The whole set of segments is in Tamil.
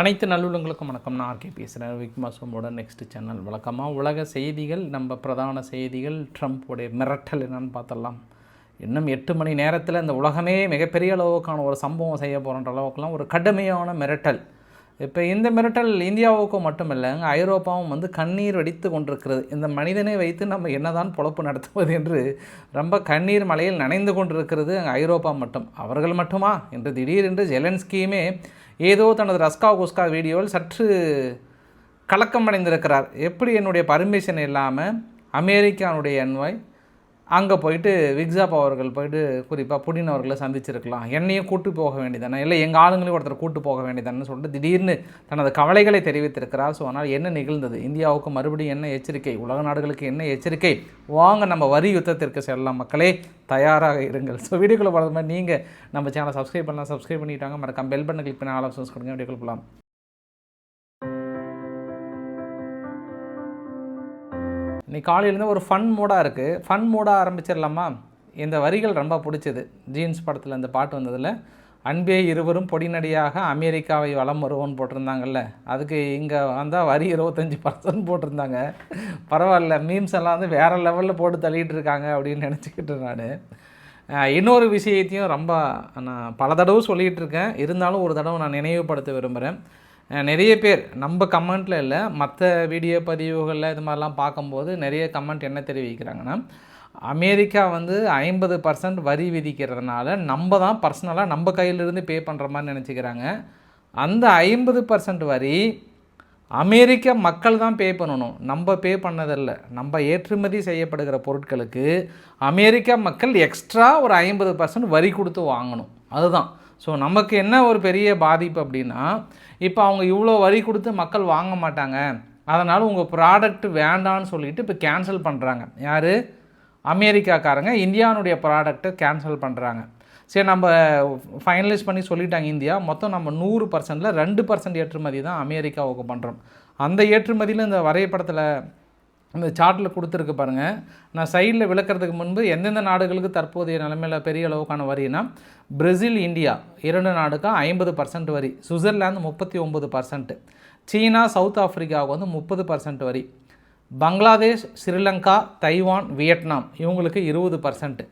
அனைத்து நல்லுள்ளங்களுக்கும் வணக்கம். நான் ஆர்கே பேசுகிறேன் விக்மாசோமோட நெக்ஸ்ட் சேனல் வழக்கமாக உலக செய்திகள் நம்ம பிரதான செய்திகள் ட்ரம்ப்புடைய மிரட்டல் என்னன்னு பார்த்தலாம். இன்னும் எட்டு மணி நேரத்தில் இந்த உலகமே மிகப்பெரிய அளவுக்கான ஒரு சம்பவம் செய்ய போகிற அளவுக்குலாம் ஒரு கடுமையான மிரட்டல். இப்போ இந்த மிரட்டல் இந்தியாவுக்கும் மட்டும் இல்லைங்க ஐரோப்பாவும் வந்து கண்ணீர் வெடித்து கொண்டிருக்கிறது. இந்த மனிதனை வைத்து நம்ம என்னதான் பொழப்பு நடத்துவது என்று ரொம்ப கண்ணீர் மலையில் நனைந்து கொண்டிருக்கிறது. அங்கே ஐரோப்பா மட்டும். அவர்கள் மட்டுமா? என்று திடீரென்று ஜெலன்ஸ்கியுமே ஏதோ தனது ரஸ்கா குஸ்கா வீடியோவில் சற்று கலக்கம் அடைந்திருக்கிறார் எப்படி என்னுடைய பர்மிஷன் இல்லாமல் அமெரிக்கானுடைய என்வாய் அங்கே போயிட்டு விக்ஸாப் அவர்கள் போயிட்டு குறிப்பாக புடின் அவர்களை சந்திச்சிருக்கலாம். என்னையும் கூட்டு போக வேண்டியதானே இல்லை எங்கள் ஆளுங்களையும் ஒருத்தர் கூட்டு போக வேண்டியதானே சொல்லிட்டு திடீர்னு தனது கவலைகளை தெரிவித்திருக்கிறார். ஸோ ஆனால் என்ன நிகழ்ந்தது? இந்தியாவுக்கு மறுபடியும் என்ன எச்சரிக்கை? உலக நாடுகளுக்கு என்ன எச்சரிக்கை? வாங்க நம்ம வரி யுத்தத்திற்கு செல்லலாம் மக்களே. தயாராக இருங்கள். ஸோ வீடியோக்குள்ளே போகிறது மாதிரி நீங்கள் நம்ம சேனலை சப்ஸ்கிரைப் பண்ணலாம். சப்ஸ்கிரைப் பண்ணிட்டாங்க. மறக்காம பெல் பண்ண கிளிக் பண்ணி ஆல் ஆப்ஷன்ஸ் கொடுங்க. வீடியோக்குள்ள போகலாம் இன்னைக்கு காலையிலேருந்து ஒரு ஃபன் மூடாக இருக்குது ஃபன் மூடாக ஆரம்பிச்சிடலாமா? இந்த வரிகள் ரொம்ப பிடிச்சது. ஜீன்ஸ் படத்தில் இந்த பாட்டு வந்ததில் அன்பே இருவரும் பொடிநடியாக அமெரிக்காவை வளம் வருவோன்னு போட்டிருந்தாங்கல்ல. அதுக்கு இங்கே வந்தால் வரி இருபத்தஞ்சி பர்சன்ட் போட்டிருந்தாங்க. பரவாயில்ல மீம்ஸ் எல்லாம் வந்து வேறு லெவலில் போட்டு தள்ளிட்டு இருக்காங்க அப்படின்னு நினச்சிக்கிட்டு நான். இன்னொரு விஷயத்தையும் ரொம்ப நான் பல தடவை சொல்லிகிட்டு இருக்கேன். இருந்தாலும் ஒரு தடவை நான் நினைவுபடுத்த விரும்புகிறேன் நிறைய பேர் நம்ம கமெண்ட்டில் இல்லை மற்ற வீடியோ பதிவுகளில் இது மாதிரிலாம் பார்க்கும்போது நிறைய கமெண்ட் என்ன தெரிவிக்கிறாங்கன்னா அமெரிக்கா வந்து ஐம்பது பர்சன்ட் வரி விதிக்கிறதுனால நம்ம தான் பர்சனலாக நம்ம கையிலிருந்து பே பண்ணுற மாதிரி நினச்சிக்கிறாங்க. அந்த ஐம்பது பர்சன்ட் வரி அமெரிக்க மக்கள் தான் பே பண்ணணும். நம்ம பே பண்ணதில்லை. நம்ம ஏற்றுமதி செய்யப்படுகிற பொருட்களுக்கு அமெரிக்க மக்கள் எக்ஸ்ட்ரா ஒரு ஐம்பது பர்சன்ட் வரி கொடுத்து வாங்கணும். அதுதான். ஸோ நமக்கு என்ன ஒரு பெரிய பாதிப்பு அப்படின்னா இப்போ அவங்க இவ்வளோ வரி கொடுத்து மக்கள் வாங்க மாட்டாங்க. அதனால் உங்கள் ப்ராடக்ட் வேண்டான்னு சொல்லிட்டு இப்போ கேன்சல் பண்ணுறாங்க யார்? அமெரிக்காக்காரங்க. இந்தியாவுடைய ப்ராடக்ட்டை கேன்சல் பண்ணுறாங்க சரி நம்ம ஃபைனலைஸ் பண்ணி சொல்லிட்டாங்க இந்தியா. மொத்தம் நம்ம நூறு பர்சன்டில் ரெண்டு பர்சன்ட் ஏற்றுமதி தான் அமெரிக்காவுக்கு பண்ணுறோம் அந்த ஏற்றுமதியில் இந்த வரைபடத்தில் இந்த சார்ட்டில் கொடுத்துருக்கு பாருங்கள் நான் சைடில் விளக்கிறதுக்கு முன்பு எந்தெந்த நாடுகளுக்கு தற்போதைய நிலைமையில் பெரிய அளவுக்கான வரினா பிரேசில் இந்தியா இரண்டு நாடுக்கும் ஐம்பது பர்சன்ட் வரி சுவிட்சர்லாந்து முப்பத்தி ஒம்பது பர்சன்ட் சீனா சவுத் ஆஃப்ரிக்காவுக்கு வந்து முப்பது பர்சன்ட் வரி பங்களாதேஷ் ஸ்ரீலங்கா தைவான் வியட்நாம் இவங்களுக்கு இருபது percent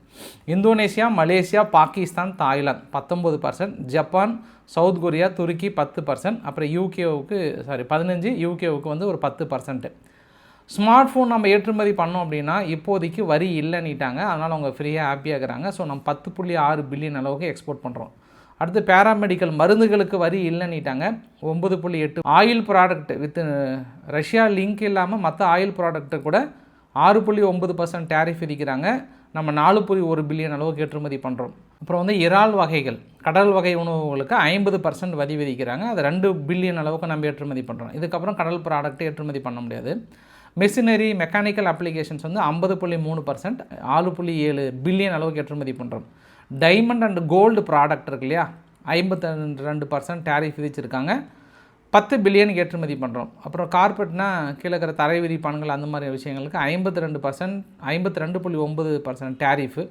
Indonesia Malaysia Pakistan Thailand பத்தொம்பது பர்சன்ட் ஜப்பான் சவுத் கொரியா துருக்கி பத்து பர்சன்ட் அப்புறம் யூகேவுக்கு சாரி பதினஞ்சு யூகேவுக்கு வந்து ஒரு பத்து பர்சன்ட்டு ஸ்மார்ட் ஃபோன் நம்ம ஏற்றுமதி பண்ணோம் அப்படின்னா இப்போதைக்கு வரி இல்லைன்னிட்டாங்க. அதனால் அவங்க ஃப்ரீயாக ஹாப்பியாக இருக்கிறாங்க. ஸோ நம்ம பத்து புள்ளி ஆறு பில்லியன் அளவுக்கு எக்ஸ்போர்ட் பண்ணுறோம் அடுத்து பேராமெடிக்கல் மருந்துகளுக்கு வரி இல்லைன்னிட்டாங்க. ஒம்பது புள்ளி எட்டு oil product with Russia link இல்லாமல் மற்ற ஆயில் ப்ராடக்ட்டு கூட ஆறு புள்ளி ஒம்பது பர்சன்ட் டேரிஃப் விதிக்கிறாங்க. நம்ம நாலு புள்ளி ஒரு பில்லியன் அளவுக்கு ஏற்றுமதி பண்ணுறோம் அப்புறம் வந்து இறால் வகைகள் கடல் வகை உணவுகளுக்கு ஐம்பது பர்சன்ட் வரி விதிக்கிறாங்க. அது ரெண்டு பில்லியன் அளவுக்கு நம்ம ஏற்றுமதி பண்ணுறோம் இதுக்கப்புறம் கடல் ப்ராடக்ட் ஏற்றுமதி பண்ண முடியாது. மெஷினரி மெக்கானிக்கல் அப்ளிகேஷன்ஸ் வந்து ஐம்பது புள்ளி மூணு பர்சன்ட் ஆறு புள்ளி ஏழு பில்லியன் அளவுக்கு ஏற்றுமதி பண்ணுறோம் டைமண்ட் அண்ட் கோல்டு ப்ராடக்ட் இருக்கு இல்லையா? ஐம்பத்தி ரெண்டு பர்சன்ட் டேரிஃப் விதிச்சிருக்காங்க. பத்து பில்லியனுக்கு ஏற்றுமதி பண்ணுறோம் அப்புறம் கார்பெட்னா கீழே இருக்கிற தரை விதிப்பான்கள் அந்த மாதிரி விஷயங்களுக்கு ஐம்பத்தி ரெண்டு பர்சன்ட் ஐம்பத்தி ரெண்டு புள்ளி ஒம்பது பர்சன்ட் டேரிஃபு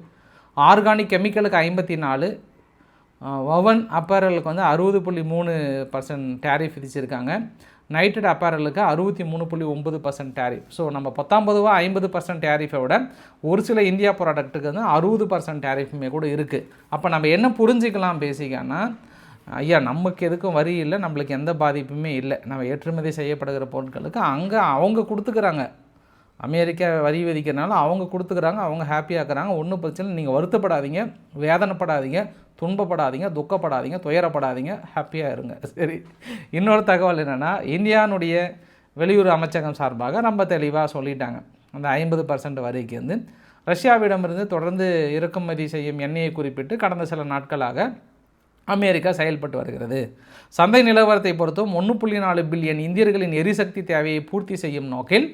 ஆர்கானிக் கெமிக்கலுக்கு ஐம்பத்தி நாலு. Uh, ஒவன் அப்பரலுக்கு வந்து அறுபது புள்ளி மூணு பர்சன்ட் டேரிஃப் விதிச்சிருக்காங்க. நைட்டட் அப்பேரலுக்கு அறுபத்தி மூணு புள்ளி ஒம்பது பர்சன்ட் டேரிஃப் ஸோ நம்ம பத்தொம்பதுவா ஐம்பது பர்சன்ட் டேரிஃபை விட ஒரு சில இந்தியா ப்ராடக்ட்டுக்கு வந்து அறுபது பர்சன்ட் டேரிஃபுமே கூட இருக்குது அப்போ நம்ம என்ன புரிஞ்சுக்கலாம் பேசிக்கானா ஐயா நமக்கு எதுக்கும் வரி இல்லை நம்மளுக்கு எந்த பாதிப்புமே இல்லை. நம்ம ஏற்றுமதி செய்யப்படுகிற பொருட்களுக்கு அங்கே அவங்க கொடுத்துக்கிறாங்க. அமெரிக்கா வரி விதிக்கிறனால அவங்க கொடுத்துக்கிறாங்க அவங்க ஹாப்பியாக இருக்கிறாங்க ஒன்றும் பிரச்சனை நீங்கள் வருத்தப்படாதீங்க வேதனைப்படாதீங்க துன்பப்படாதீங்க துக்கப்படாதீங்க துயரப்படாதீங்க. ஹாப்பியாக இருங்க. சரி. இன்னொரு தகவல் என்னென்னா இந்தியானுடைய வெளியுறவு அமைச்சகம் சார்பாக ரொம்ப தெளிவாக சொல்லிட்டாங்க. அந்த ஐம்பது பர்சன்ட் வரிக்கு வந்து ரஷ்யாவிடமிருந்து தொடர்ந்து இறக்குமதி செய்யும் எண்ணெயை குறிப்பிட்டு கடந்த சில நாட்களாக அமெரிக்கா செயல்பட்டு வருகிறது. சந்தை நிலவரத்தை பொறுத்தும் ஒன்று புள்ளி நாலு பில்லியன் இந்தியர்களின் எரிசக்தி தேவையை பூர்த்தி செய்யும் நோக்கில்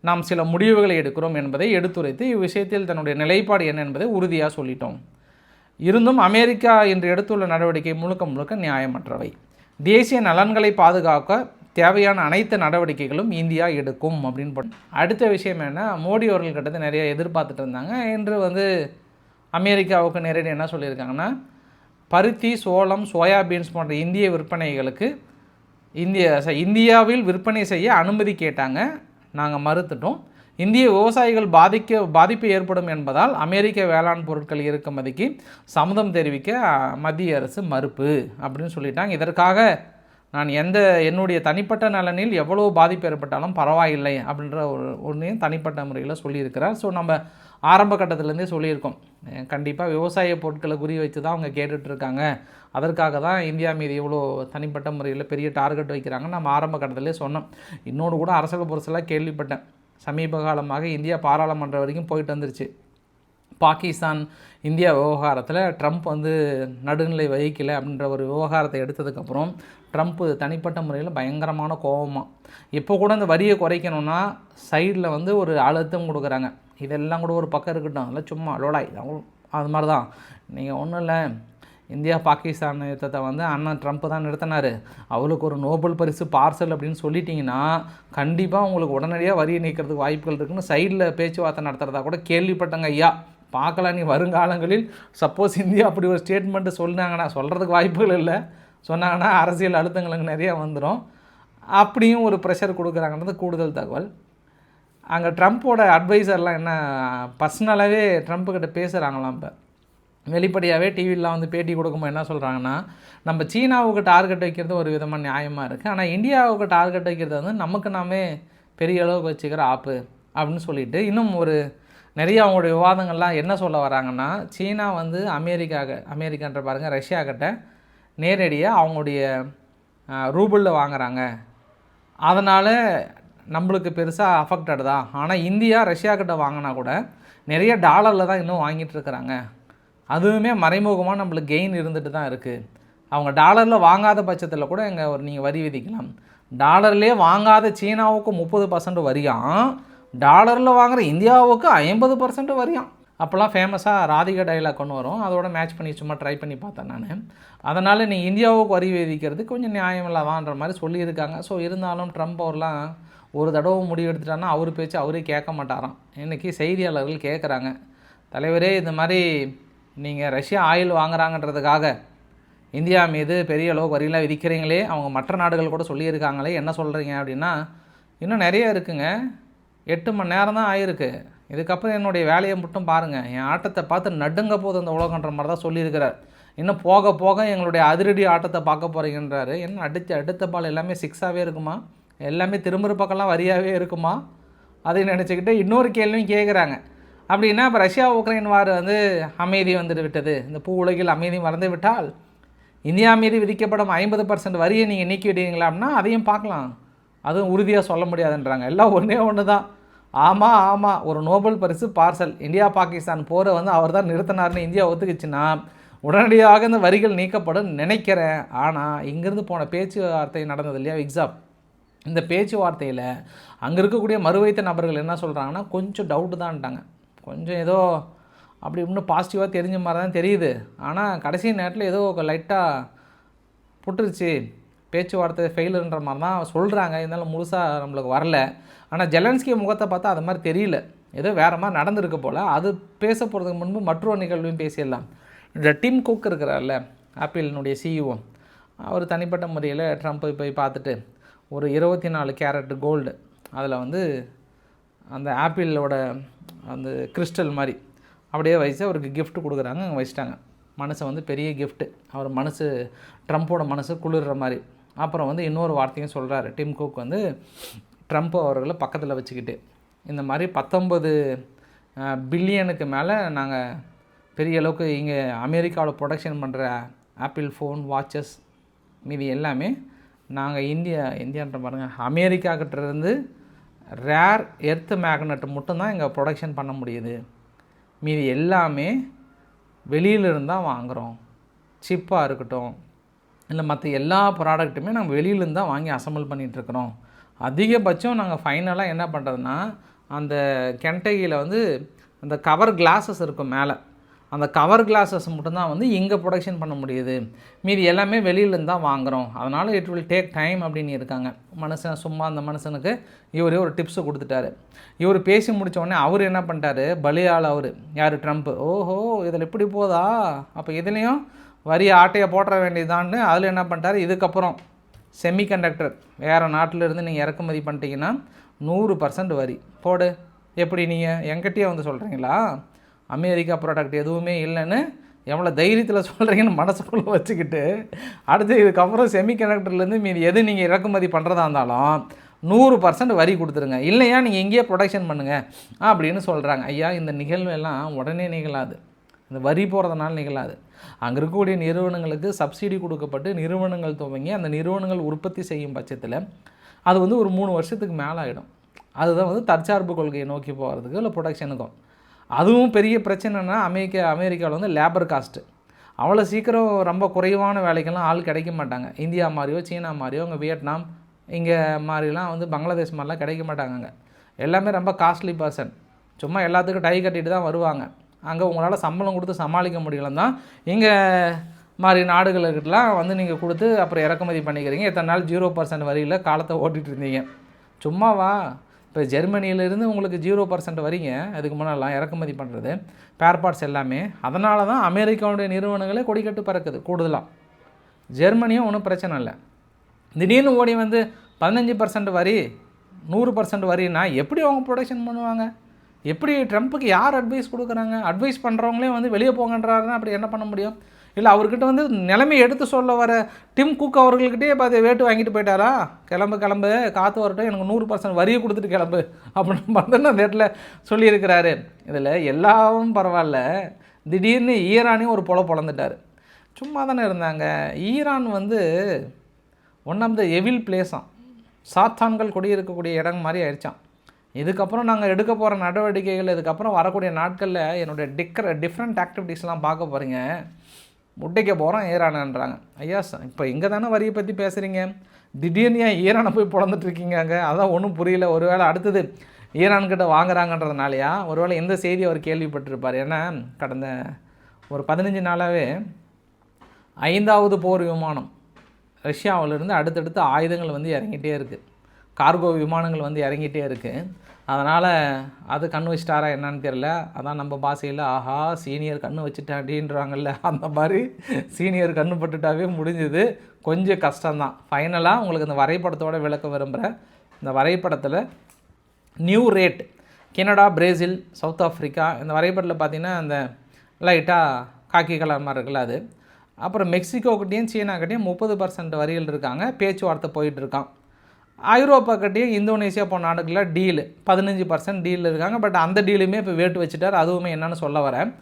நாம் சில முடிவுகளை எடுக்கிறோம் என்பதை எடுத்துரைத்து இவ்விஷயத்தில் தன்னுடைய நிலைப்பாடு என்ன என்பதை உறுதியாக சொல்லிட்டோம். இருந்தும் அமெரிக்கா இன்று எடுத்துள்ள நடவடிக்கை முழுக்க முழுக்க நியாயமற்றவை. தேசிய நலன்களை பாதுகாக்க தேவையான அனைத்து நடவடிக்கைகளும் இந்தியா எடுக்கும் அப்படின்னு போட்டு அடுத்த விஷயம் என்ன? மோடி அவர்கள் கிட்டத்தை நிறைய எதிர்பார்த்துட்டு இருந்தாங்க. இன்று வந்து அமெரிக்காவுக்கு நேரடி என்ன சொல்லியிருக்காங்கன்னா பருத்தி சோளம் சோயாபீன்ஸ் போன்ற இந்திய விற்பனைகளுக்கு இந்திய ச- இந்தியாவில் விற்பனை செய்ய அனுமதி கேட்டாங்க. நாங்கள் மறுத்துட்டோம். இந்திய விவசாயிகள் பாதிக்க பாதிப்பு ஏற்படும் என்பதால் அமெரிக்க வேளாண் பொருட்கள் இறக்குமதிக்கு சம்மதம் தெரிவிக்க மத்திய அரசு மறுப்பு அப்படின்னு சொல்லிட்டாங்க. இதற்காக நான் எந்த என்னுடைய தனிப்பட்ட நலனில் எவ்வளோ பாதிப்பு ஏற்பட்டாலும் பரவாயில்லை அப்படின்ற ஒரு ஒன்றையும் தனிப்பட்ட முறையில் சொல்லியிருக்கிறார். ஸோ நம்ம ஆரம்ப கட்டத்துலேருந்தே சொல்லியிருக்கோம். கண்டிப்பாக விவசாய பொருட்களை குறி வச்சு தான் அவங்க கேட்டுட்ருக்காங்க. அதற்காக தான் இந்தியா மீது இவ்வளோ தனிப்பட்ட முறையில் பெரிய டார்கெட் வைக்கிறாங்க நம்ம ஆரம்ப கட்டத்துலேயே சொன்னோம். இன்னொன்று கூட அரசியல் புரசலாக கேள்விப்பட்டேன். சமீப காலமாக இந்தியா பாராளுமன்றம் வரைக்கும் போயிட்டு வந்துருச்சு. பாகிஸ்தான் இந்தியா விவகாரத்தில் ட்ரம்ப் வந்து நடுநிலை வகிக்கலை அப்படின்ற ஒரு விவகாரத்தை எடுத்ததுக்கப்புறம் ட்ரம்ப் தனிப்பட்ட முறையில் பயங்கரமான கோபமாக இப்போ கூட இந்த வரியை குறைக்கணும்னா சைடில் வந்து ஒரு அழுத்தம் கொடுக்குறாங்க. இதெல்லாம் கூட ஒரு பக்கம் இருக்கட்டும். அதெல்லாம் சும்மா லோடாய் அது மாதிரி தான் நீங்கள் ஒன்றும் இல்லை. இந்தியா பாகிஸ்தான் யுத்தத்தை வந்து அண்ணன் ட்ரம்ப் தான் நிறுத்தினார். அவளுக்கு ஒரு நோபல் பரிசு பார்சல் அப்படின்னு சொல்லிட்டீங்கன்னா கண்டிப்பாக உங்களுக்கு உடனடியாக வரியை நீக்கிறதுக்கு வாய்ப்புகள் இருக்குன்னு சைடில் பேச்சுவார்த்தை நடத்துகிறதா கூட கேள்விப்பட்டங்க ஐயா. பார்க்கலாம் நீ வருங்காலங்களில் சப்போஸ் இந்தியா அப்படி ஒரு ஸ்டேட்மெண்ட்டு சொன்னாங்கன்னா சொல்கிறதுக்கு வாய்ப்புகள் இல்லை. சொன்னாங்கன்னா அரசியல் அழுத்தங்களுக்கு நிறையா வந்துடும் அப்படியும் ஒரு ப்ரெஷர் கொடுக்குறாங்கன்றது கூடுதல் தகவல். அங்கே ட்ரம்ப்போட அட்வைசர்லாம் என்ன பர்சனலாகவே ட்ரம்ப் கிட்ட பேசுகிறாங்களாம் இப்போ. வெளிப்படையாகவே டிவிலாம் வந்து பேட்டி கொடுக்கும்போது என்ன சொல்கிறாங்கன்னா நம்ம சீனாவுக்கு டார்கெட் வைக்கிறது ஒரு விதமாக நியாயமாக இருக்குது ஆனால் இந்தியாவுக்கு டார்கெட் வைக்கிறது வந்து நமக்கு நாமே பெரிய அளவுக்கு வச்சுக்கிற ஆப்பு அப்படின்னு சொல்லிட்டு இன்னும் ஒரு நிறைய அவங்களுடைய விவாதங்கள்லாம் என்ன சொல்ல வராங்கன்னா சீனா வந்து அமெரிக்கா அமெரிக்கான்ற பாருங்கள் ரஷ்யா கிட்ட நேரடியாக அவங்களுடைய ரூபிளில் வாங்குறாங்க. அதனால் நம்மளுக்கு பெருசாக அஃபெக்டட் தான் ஆனால் இந்தியா ரஷ்யா கிட்ட வாங்கினா கூட நிறைய டாலரில் தான் இன்னும் வாங்கிட்டு இருக்கிறாங்க. அதுவுமே மறைமுகமாக நம்மளுக்கு கெயின் இருந்துட்டு தான் இருக்குது அவங்க டாலரில் வாங்காத பட்சத்தில் கூட எங்கள் ஒரு நீங்கள் வரி விதிக்கலாம். டாலர்லேயே வாங்காத சீனாவுக்கு முப்பது பர்சன்ட் வரியாம் டாலரில் வாங்குற இந்தியாவுக்கு ஐம்பது பர்சன்ட் வரியாம். அப்போல்லாம் ஃபேமஸாக ராதிகா டைலாக் ஒன்று வரும். அதோட மேட்ச் பண்ணி சும்மா ட்ரை பண்ணி பார்த்தேன் நான். அதனால் நீ இந்தியாவுக்கு வரி விதிக்கிறது கொஞ்சம் நியாயமில்லாதான்ற மாதிரி சொல்லியிருக்காங்க. ஸோ இருந்தாலும் ட்ரம்ப் அவர்லாம் ஒரு தடவை முடிவு எடுத்துட்டான்னா அவர் பேச்சு அவரே கேட்க மாட்டாராம். இன்றைக்கி செய்தியாளர்கள் கேட்குறாங்க. தலைவரே இந்த மாதிரி நீங்கள் ரஷ்யா ஆயில் வாங்குறாங்கன்றதுக்காக இந்தியா மீது பெரிய அளவு வரியெல்லாம் விதிக்கிறீங்களே. அவங்க மற்ற நாடுகள் கூட சொல்லியிருக்காங்களே. என்ன சொல்கிறீங்க அப்படின்னா இன்னும் நிறைய இருக்குங்க. எட்டு மணி நேரம் தான் ஆயிருக்கு. இதுக்கப்புறம் என்னுடைய வேலையை மட்டும் பாருங்கள் என் ஆட்டத்தை பார்த்து நடுங்க போது அந்த உலகன்ற மாதிரி தான் சொல்லியிருக்கிறார். இன்னும் போக போக எங்களுடைய அதிரடி ஆட்டத்தை பார்க்க போகிறீங்கன்றாரு என்ன அடித்த அடுத்த பால் எல்லாமே சிக்ஸாகவே இருக்குமா? எல்லாமே திரும்புற பக்கம்லாம் வரியாகவே இருக்குமா? அதை நினச்சிக்கிட்டு இன்னொரு கேள்வியும் கேட்குறாங்க அப்படின்னா இப்போ ரஷ்யா உக்ரைன் வார் வந்து அமைதி வந்துட்டு விட்டது. இந்த பூ உலகில் அமைதி மறந்து விட்டால் இந்தியா மீது விதிக்கப்படும் ஐம்பது பர்சன்ட் வரியை நீங்கள் நீக்கி விடுவீங்களா அப்படின்னா அதையும் பார்க்கலாம். அதுவும் உறுதியாக சொல்ல முடியாதுன்றாங்க. எல்லாம் ஒன்றே ஒன்று தான் ஆமாம் ஆமாம் ஒரு நோபல் பரிசு பார்சல். இந்தியா பாகிஸ்தான் போரை வந்து அவர் தான் நிறுத்தினார்னு இந்தியா ஒத்துக்குச்சுன்னா உடனடியாக இந்த வரிகள் நீக்கப்படும் நினைக்கிறேன். ஆனால் இங்கேருந்து போன பேச்சுவார்த்தை நடந்தது இல்லையா எக்ஸாம்? இந்த பேச்சுவார்த்தையில் அங்கே இருக்கக்கூடிய மறுவைத்த நபர்கள் என்ன சொல்கிறாங்கன்னா கொஞ்சம் டவுட்டு தான்ட்டாங்க. கொஞ்சம் ஏதோ அப்படி இன்னும் பாசிட்டிவாக தெரிஞ்ச மாதிரி தான் தெரியுது. ஆனால் கடைசி நேரத்தில் ஏதோ லைட்டாக புட்டுருச்சு. பேச்சுவார்த்தை ஃபெயிலுன்ற மாதிரி தான் சொல்கிறாங்க இருந்தாலும் முழுசாக நம்மளுக்கு வரல. ஆனால் ஜெலன்ஸ்கி முகத்தை பார்த்தா அது மாதிரி தெரியல. ஏதோ வேறு மாதிரி நடந்திருக்கு போல். அது பேச போகிறதுக்கு முன்பு மற்றொரு நிகழ்வையும் பேசிடலாம். இந்த டிம் குக் இருக்கிறார்ல ஆப்பிளினுடைய சிஇஓ அவர் தனிப்பட்ட முறையில் ட்ரம்ப்பை போய் பார்த்துட்டு ஒரு இருபத்தி நாலு கேரட் கோல்டு அதில் வந்து அந்த ஆப்பிளோட அந்த கிறிஸ்டல் மாதிரி அப்படியே வச்சு அவருக்கு கிஃப்ட் கொடுக்குறாங்க அங்கே வச்சுட்டாங்க. மனசை வந்து பெரிய கிஃப்ட்டு அவர் மனசு ட்ரம்ப்போட மனசு குளிர்ற மாதிரி. அப்புறம் வந்து இன்னொரு வார்த்தையும் சொல்கிறாரு டிம் குக் வந்து ட்ரம்ப் அவர்களை பக்கத்தில் வச்சுக்கிட்டு. இந்த மாதிரி பத்தொம்பது பில்லியனுக்கு மேலே நாங்கள் பெரிய அளவுக்கு இங்கே அமெரிக்காவில் ப்ரொடக்ஷன் பண்ணுற ஆப்பிள் ஃபோன் வாட்சஸ் மீதி எல்லாமே நாங்கள் இந்தியா இந்தியான்ற பாருங்கள் அமெரிக்கா கிட்டேருந்து ரேர் எர்த் மேக்னெட் மட்டும்தான் இங்கே ப்ரொடக்ஷன் பண்ண முடியுது. மீதி எல்லாமே வெளியிலிருந்து தான் வாங்குகிறோம் சிப்பாக இருக்கட்டும். இல்லை மற்ற எல்லா ப்ராடக்ட்டுமே நாங்கள் வெளியிலேருந்து தான் வாங்கி அசம்பிள் பண்ணிகிட்ருக்குறோம் அதிகபட்சம் நாங்கள் ஃபைனலாக என்ன பண்ணுறதுன்னா அந்த கென்டகியில் வந்து அந்த கவர் கிளாஸஸ் இருக்கும் மேலே. அந்த கவர் கிளாஸஸ் மட்டும்தான் வந்து இங்கே ப்ரொடக்ஷன் பண்ண முடியுது. மீதி எல்லாமே வெளியிலேருந்து தான் வாங்குகிறோம் அதனால் இட் வில் டேக் டைம் அப்படின்னு இருக்காங்க. மனுஷன் சும்மா அந்த மனுஷனுக்கு இவரே ஒரு டிப்ஸு கொடுத்துட்டாரு. இவர் பேசி முடிச்ச உடனே அவர் என்ன பண்ணிட்டாரு? பலியால் அவர். யார்? ட்ரம்ப் ஓஹோ இதில் இப்படி போதா? அப்போ இதுலேயும் வரி ஆட்டையை போட்டுற வேண்டியதான்னு அதில் என்ன பண்ணிட்டார்? இதுக்கப்புறம் செமிகண்டக்டர் வேறு நாட்டிலிருந்து நீங்கள் இறக்குமதி பண்ணிட்டீங்கன்னா நூறு பர்சன்ட் வரி. போடு. எப்படி நீங்கள் என்கிட்டயே வந்து சொல்கிறீங்களா அமெரிக்கா ப்ராடக்ட் எதுவுமே இல்லைன்னு எவ்வளோ தைரியத்தில் சொல்கிறீங்கன்னு மனசுக்குள்ளே வச்சுக்கிட்டு அடுத்து இதுக்கப்புறம் செமிகண்டக்டர்லேருந்து மீது எது நீங்கள் இறக்குமதி பண்ணுறதா இருந்தாலும் நூறு பர்சன்ட் வரி கொடுத்துருங்க. இல்லையா? நீங்கள் இங்கேயே ப்ரொடக்ஷன் பண்ணுங்கள் அப்படின்னு சொல்கிறாங்க ஐயா இந்த நிகழ்வு எல்லாம் உடனே நிகழாது. இந்த வரி போகிறதுனால நிகழாது. அங்கே இருக்கக்கூடிய நிறுவனங்களுக்கு சப்சிடி கொடுக்கப்பட்டு நிறுவனங்கள் துவங்கி அந்த நிறுவனங்கள் உற்பத்தி செய்யும் பட்சத்தில் அது வந்து ஒரு மூணு வருஷத்துக்கு மேலே ஆகிடும் அதுதான் வந்து தற்சார்பு கொள்கையை நோக்கி போகிறதுக்கு இல்லை ப்ரொடக்ஷனுக்கும் அதுவும் பெரிய பிரச்சனைனா அமெரிக்க அமெரிக்காவில் வந்து லேபர் காஸ்ட்டு அவ்வளோ சீக்கிரம் ரொம்ப குறைவான வேலைக்கெல்லாம் ஆள் கிடைக்க மாட்டாங்க. இந்தியா மாதிரியோ சீனா மாதிரியோ அங்கே வியட்நாம் இங்கே மாதிரிலாம் வந்து பங்களாதேஷ் மாதிரிலாம் கிடைக்க மாட்டாங்க எல்லாமே ரொம்ப காஸ்ட்லி பர்சன் சும்மா எல்லாத்துக்கும் டை கட்டிட்டு தான் வருவாங்க. அங்கே உங்களால் சம்பளம் கொடுத்து சமாளிக்க முடியலன்னா தான் இங்கே மாதிரி நாடுகளுக்கெல்லாம் வந்து நீங்கள் கொடுத்து அப்புறம் இறக்குமதி பண்ணிக்கிறீங்க. எத்தனை நாள் ஜீரோ பர்சன்ட் வரியில் காலத்தை ஓட்டிகிட்டு இருந்தீங்க. சும்மாவா இப்போ ஜெர்மனியிலேருந்து உங்களுக்கு ஜீரோ பர்சன்ட் வரீங்க. அதுக்கு முன்னாலாம் இறக்குமதி பண்ணுறது பேர் பார்ட்ஸ் எல்லாமே. அதனால தான் அமெரிக்காவுடைய நிறுவனங்களே கொடிக்கட்டு பறக்குது கூடுதலாக ஜெர்மனியும் ஒன்றும் பிரச்சனை இல்லை. திடீர்னு ஓடி வந்து பதினஞ்சு பர்சன்ட் வரி நூறு பர்சன்ட் வரின்னா எப்படி அவங்க ப்ரொடக்ஷன் பண்ணுவாங்க? எப்படி ட்ரம்ப்புக்கு யார் அட்வைஸ் கொடுக்குறாங்க? அட்வைஸ் பண்ணுறவங்களே வந்து வெளியே போங்கன்றாருன்னா அப்படி என்ன பண்ண முடியும்? இல்லை அவர்கிட்ட வந்து நிலைமை எடுத்து சொல்ல வர டிம் குக் அவர்கள்கிட்டயே பார்த்து வேட்டு வாங்கிட்டு போயிட்டாரா? கிளம்பு கிளம்பு காற்று வரட்டும் எனக்கு நூறு பர்சன்ட் வரியை கொடுத்துட்டு கிளம்பு அப்படின்னு பார்த்தோன்னா அந்த இடத்துல சொல்லியிருக்கிறாரு. இதில் எல்லாவும் பரவாயில்ல. திடீர்னு ஈரானையும் ஒரு புல பொழந்துட்டார். சும்மா தானே இருந்தாங்க. ஈரான் வந்து ஒன் ஆஃப் த எவில் பிளேஸாம் சாத்தான்கள் குடியிருக்கக்கூடிய இடம் மாதிரி ஆயிடுச்சான் இதுக்கப்புறம் நாங்கள் எடுக்க போகிற நடவடிக்கைகள் இதுக்கப்புறம் வரக்கூடிய நாட்களில் என்னுடைய டிக்கர் டிஃப்ரெண்ட் ஆக்டிவிட்டீஸ்லாம் பார்க்க போகிறீங்க முட்டைக்க போகிறோம் ஈரானன்றாங்க. ஐயா இப்போ இங்கே தானே வரியை பற்றி பேசுகிறீங்க திடீர்னு ஏன் ஈரானை போய் பிறந்துட்டு இருக்கீங்க அங்கே? அதான் ஒன்றும் புரியல. ஒருவேளை அடுத்தது ஈரான்கிட்ட ஒரு ஒருவேளை எந்த செய்தி அவர் கேள்விப்பட்டிருப்பார். ஏன்னா கடந்த ஒரு பதினஞ்சு நாளாகவே ஐந்தாவது போர் விமானம் ரஷ்யாவிலிருந்து அடுத்தடுத்து ஆயுதங்கள் வந்து இறங்கிட்டே இருக்குது கார்கோ விமானங்கள் வந்து இறங்கிட்டே இருக்குது அதனால் அது கண் வச்சிட்டாரா என்னன்னு தெரில அதான் நம்ம பாஷையில் ஆஹா சீனியர் கண் வச்சுட்டேன் வச்சுட்டாண்டின்றாங்கல்ல அந்த மாதிரி சீனியர் கண் பட்டுட்டாவே முடிஞ்சுது. கொஞ்சம் கஷ்டம்தான். ஃபைனலாக உங்களுக்கு இந்த வரைபடத்தோட விளக்க விரும்புகிறேன் இந்த வரைபடத்தில் நியூ ரேட் கனடா பிரேசில் சவுத் ஆஃப்ரிக்கா இந்த வரைபடத்தில் பார்த்தீங்கன்னா அந்த லைட்டாக காக்கி கலர் மாதிரி இருக்குல்ல அது. அப்புறம் மெக்சிகோக்கிட்டேயும் சீனாக்கிட்டேயும் முப்பது பர்சன்ட் வரிகள் இருக்காங்க. பேச்சுவார்த்தை போயிட்டுருக்கான் ஐரோப்பா கிட்டேயும் இந்தோனேசியா போன நாடுகளில் டீலு. பதினஞ்சு பர்சன்ட் டீலில் இருக்காங்க. பட் அந்த டீலுமே இப்போ வேட்டு வச்சுட்டார். அதுவுமே என்னென்னு சொல்ல வரேன்.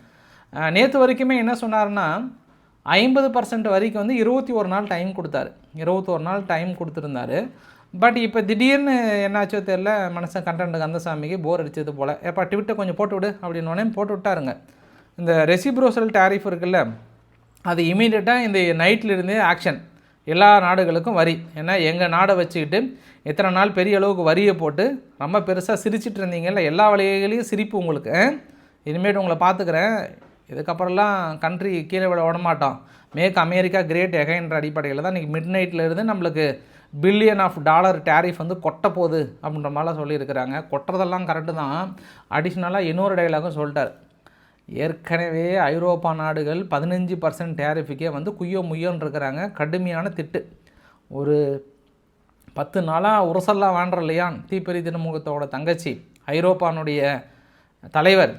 நேற்று வரைக்குமே என்ன சொன்னார்னா ஐம்பது பர்சன்ட் வரைக்கும் வந்து இருபத்தி ஒரு நாள் டைம் கொடுத்தாரு. இருபத்தொரு நாள் டைம் கொடுத்துருந்தாரு. பட் இப்போ திடீர்னு என்னாச்சோ தெரில மனுஷன் கண்டென்ட் கந்தசாமிக்கு போர் அடித்தது போல். எப்போ ட்விட்டை கொஞ்சம் போட்டு விடு அப்படின்னோடனே போட்டு விட்டாருங்க. இந்த ரெசிப்ரோசல் டேரிஃப் இருக்குல்ல அது இமீடியட்டாக இந்த நைட்லேருந்தே ஆக்ஷன் எல்லா நாடுகளுக்கும் வரி. ஏன்னா எங்கள் நாடை வச்சுக்கிட்டு எத்தனை நாள் பெரிய அளவுக்கு வரியை போட்டு ரொம்ப பெருசாக சிரிச்சிட்டு இருந்தீங்கல்ல எல்லா வழிகளையும் சிரிப்பு உங்களுக்கு. இனிமேட்டு உங்களை பார்த்துக்கிறேன். இதுக்கப்புறம்லாம் கண்ட்ரி கீழே விட விடமாட்டோம். மேக் அமெரிக்கா கிரேட் எகைன்ற அடிப்படையில் தான் இன்றைக்கி மிட் நைட்லேருந்து நம்மளுக்கு பில்லியன் ஆஃப் டாலர் டேரிஃப் வந்து கொட்ட போகுது அப்படின்ற மாதிரிலாம் சொல்லியிருக்கிறாங்க. கொட்டுறதெல்லாம் கரெக்டு தான். அடிஷ்னலாக இன்னொரு டைலாகும் சொல்லிட்டார். ஏற்கனவே ஐரோப்பா நாடுகள் பதினஞ்சு பர்சன்ட் டேரிஃபுக்கே வந்து குய்யோ முய்யோன்னு இருக்கிறாங்க. கடுமையான திட்டு. ஒரு பத்து நாளாக உரசல்லா வாண்டுற இல்லையான் தீப்பெரி திருமுகத்தோட தங்கச்சி ஐரோப்பானுடைய தலைவர்